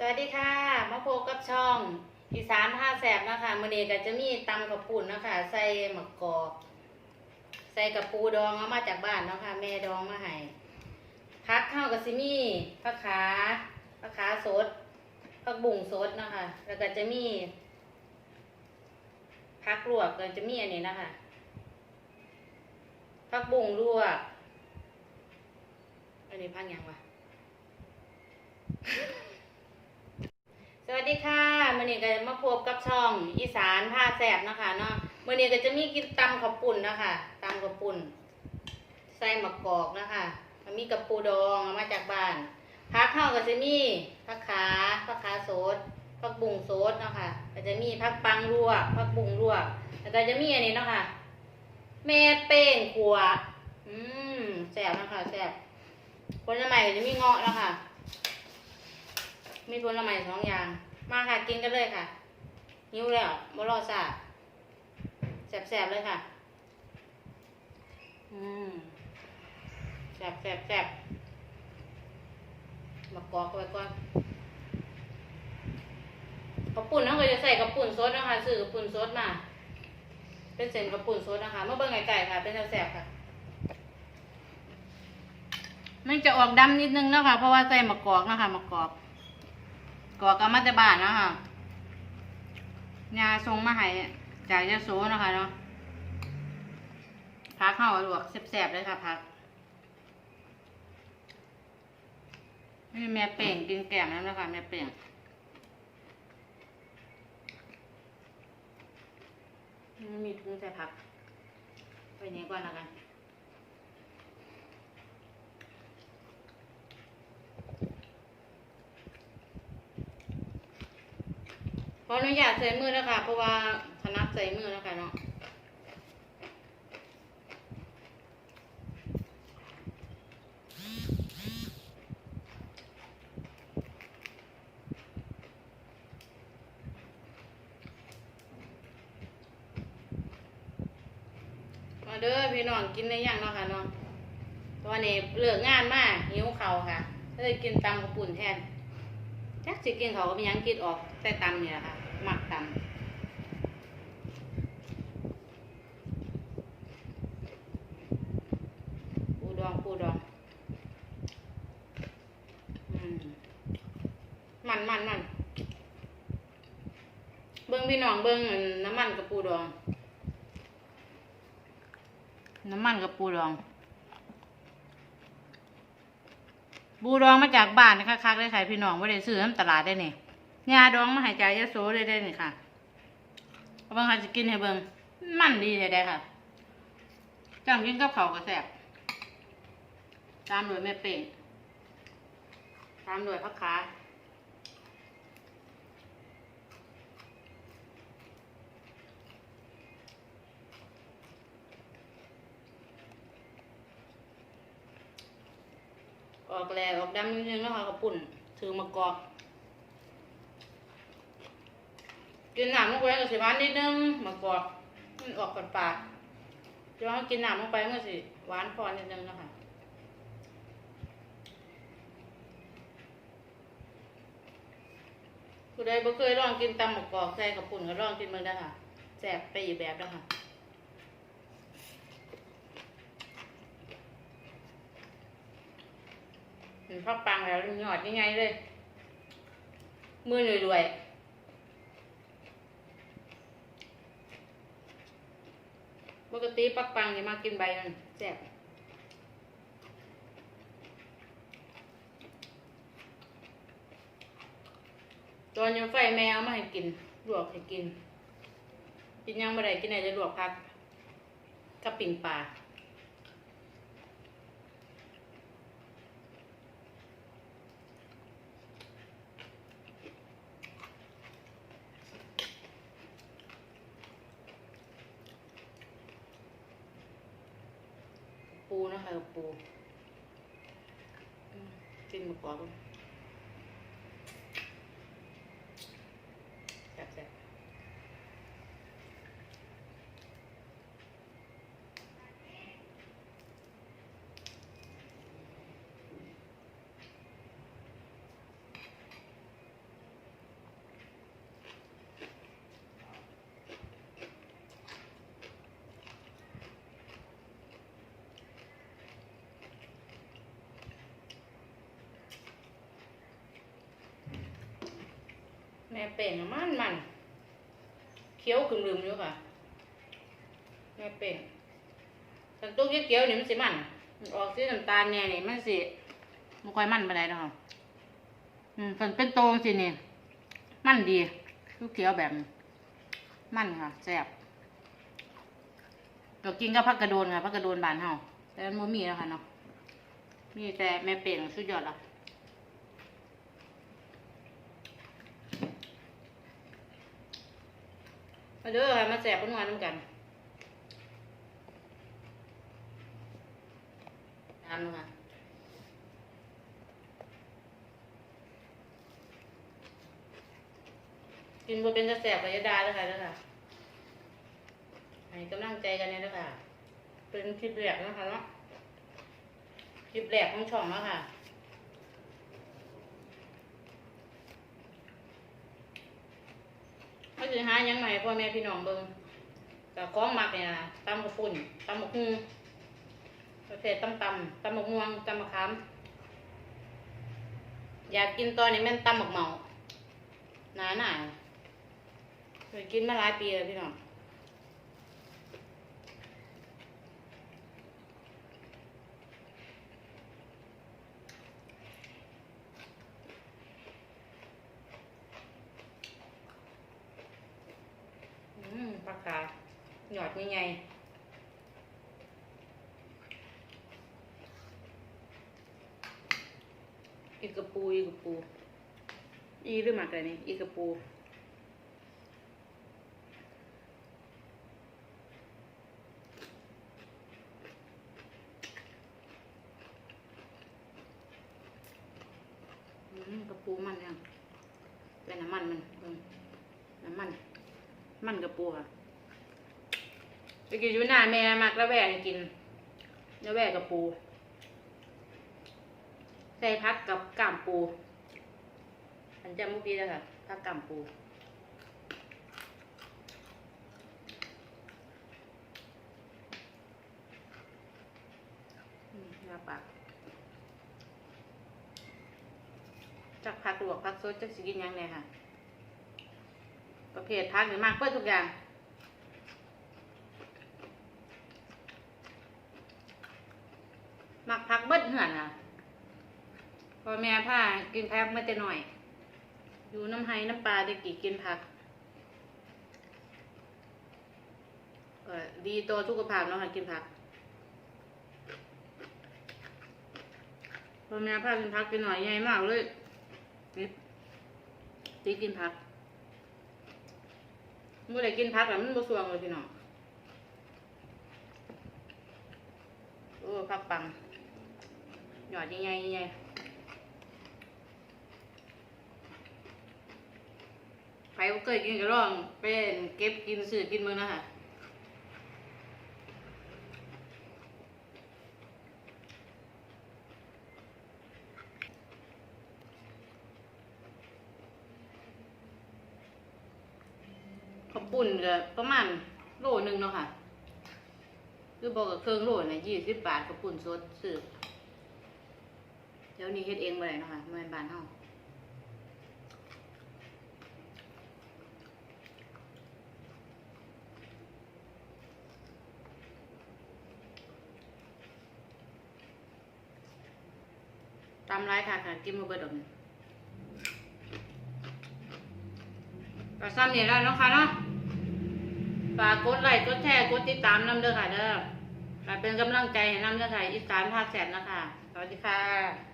สวัสดีค่ะมาพบกับช่องอีสานผ้าแสบนะคะมื้อนี้ก็จะมีตำกับปุ่นนะคะใส่หมักกอกใส่กับปูดองเอามาจากบ้านนะคะแม่ดองมาให้พักข้าวกับซิมี่ผักขาผักขาสดผักบุ่งสดนะคะ แล้วก็จะมีผักลวกก็จะมีอันนี้นะคะผักบุ่งลวกอันนี้พักยังวะ สวัสดีค่ะมื่อนี้ก็มาพบกับช่องอีสานผ้าแสบนะคะเนาะมื่อนี้ก็จะมีกินตำข้าวปุ่นนะคะตำข้าวปุ่นใส่หมะกอกนะคะมีกับปูดองมาจากบ้านพักเข้าก็จะมีผักขาผักขาโสดผักบุ้งโสดนะคะก็จะมีผักปังลวกผักบุ้งลวกแล้วก็จะมีอันนี้นะคะแม่เป้งขัวอืมแสบนะคะแสบผลไม้ก็จะมีเงาะแล้วค่ะ มีผลไม้สองอย่าง มาค่ะกินกันเลยค่ะหิวแล้วบ่รอซาแสบๆเลยค่ะ อืมแสบแสบแสบมากอกไว้ก่อนกระปุ่นเขาก็จะใส่กระปุ่นซดนะคะซื้อกระปุ่นซดมา เป็นเส้นกระปุ่นซดนะคะเมื่อเบิ่งไก่ๆค่ะ เป็นแสบๆค่ะมันจะออกดำนิดนึงเนาะคะเพราะว่าใส่มะกอกนะคะมะกอก กอกกับมาแต่บ้านนะคะยาทรงมาให้จากยาโสนะคะเนาะพักเข้าลวกแสบๆเลยค่ะพักนี่แม่เป่งกินแกล้มแล้วนะคะแม่เป่งม่มีถุงใส่ผักไปนี้ก่อนแล้วกัน ขออนุญาตใส่มือนะคะเพราะว่าถนัดใส่มือนะคะเนาะมาเด้อพี่น้องกินได้ยังเนาะค่ะเนาะตอนนี้เลิกงานมากหิวเข่าค่ะก็เลยกินตำกระปุ่นแทนจักสิกินเขาก็มียังกินออกใส่ตำเนี่แหละค่ะ หมักตำปูดองปูดองอมันมันมันเบิ้งพี่น้องเบิ้งอันน้ำมันกับปูดอง น้ำมันกับปูดองบูดองมาจากบ้านนะคะคักได้ขายพี่น้องไม่ได้ซื้อน้ำตลาดได้เนี่ย ยาดองมาหายใจยาโซได้ได้นี่ค่ะเอาบางครั้งจะกินให้เบิ่งมันดีเลยได้ค่ะจังกินกับเขาก็แซ่บตามด้วยแม่เป่งตามด้วยผักขาออกแลออกดำนิดนึงแล้วค่ะกระปุ่นถือมากอก กินน้ำลงไปก็สิหวานนิดนึงมากอกมันออกปาดปาดๆย้อนกินน้ำลงไปมันก็สิหวานพอนิดนึงนะคะผู้ใดบ่เคยลองกินตำหมกกอกใส่กระปุ่นก็ลองกินมันได้ค่ะแซ่บไปอีกแบบแล้วค่ะเห็นพ่อปังแล้วหยอดยังไงเลย มือรวยๆ กติปักปังจะมากินใบมันแซ่บตอนยังไฟแมวมาให้กินลวกให้กิน กินยังไม่ได้กินไหนจะลวกพักกับปิ่งปลา ปูนะคะกับปูอืมกินหมูกรอบแซ่บ ม่เป่งมันมันเคี้ยวขึ้นลืมอยู่ค่ะ แม่เป่งสันตุ้เขียวๆนี่มันสิมันออกสีน้ำตาลเนี่ยนี่มันสิมันค่อยมันไปไหนใดเนาะอืมส่วนเป็นโตงสินี่มันดีลูกเขียวแบบมันค่ะแซ่บเรากินกับผักกระโดนค่ะผักกระโดนบานเฮาแต่มันมีแล้วค่ะเนาะมีแต่แม่เป่งสุดยอดละ มาเด้อค่ะมาแซ่บเพิ่นวาน้ำกันน้ำค่ะกินบ่เป็นจะแสบกับยาดาแล้วค่ะแล้วค่ะให้กำลังใจกันเนี่ยแล้วค่ะเป็นคลิปแรกนะคะเนาะคลิปแรกของช่องแล้วค่ะ สิหายังใหม่พ่อแม่พี่น้องเบิ่งกับของหมักเนี่ยนะตำกระปุ่นตำมะฮุงประเภทตำตำตำหมกม่วงตำมะขามอยากกินตอนนี้แม่นตำหมกเมาหนาหนาเคยกินมาหลายปีแล้วพี่น้องอืม ปลากกาหยอดใหญ่ๆอีกกระปูอีกกระปู อีหรือมากอะไรนี่อีกกระปูกระปูมันยังเป็นน้ำมันมันน้ำมัน มันกระปูค่ะ ไปกินอยู่หน้าแม่มักแล้วแหวกให้กินแล้วแหวกกระปู ใส่พักกับกล้ามปูอันจำเมื่อกี้แล้วค่ะพักกล้ามปูอืมยาปากจักพักหลวกพักสดจักสิกินยังไงค่ะ ประเภทพักหรือมากเพื่อทุกอย่าง มักพักเบิดเหือนอะ พอแม่ ผ้ากินพักมาแต่หน่อย อยู่น้ำไห้น้ำปลาได้กี่กินผักก็ดีต่อสุขภาพเนาะค่ะกินผักพอแม่ผ้ากินผักกินหน่อยใหญ่มากเลยนี่ตีกินผักเมื่อไรกินผักแล้วมันบ่สวงเลยพี่น้องโอ้ผักปังหยอดใหญ่ๆ ใหญ่ๆใครบ่เคยกินก็ลองเป็นเก็บกินซื้อกินมือนะคะข้าวปุ่นก็ประมาณโลหนึงเนาะค่ะ คือบอกกับเครื่องโลนะยี่สิบบาทข้าวปุ่นสดซื้อเดี๋ยวนี้เฮ็ดเองบ่ได้เนาะค่ะไม่นบานเฮา ตามร้ายค่ะค่ะกินมาเบิดดอกนี่ก็ซ้ำนี่แล้วนะคะเนาะฝากกดไลค์กดแชร์กดติดตามน้ำเด้อค่ะเด้อเป็นกำลังใจให้น้ำเด้อค่ะอีสานภาคแสนนะคะสวัสดีค่ะ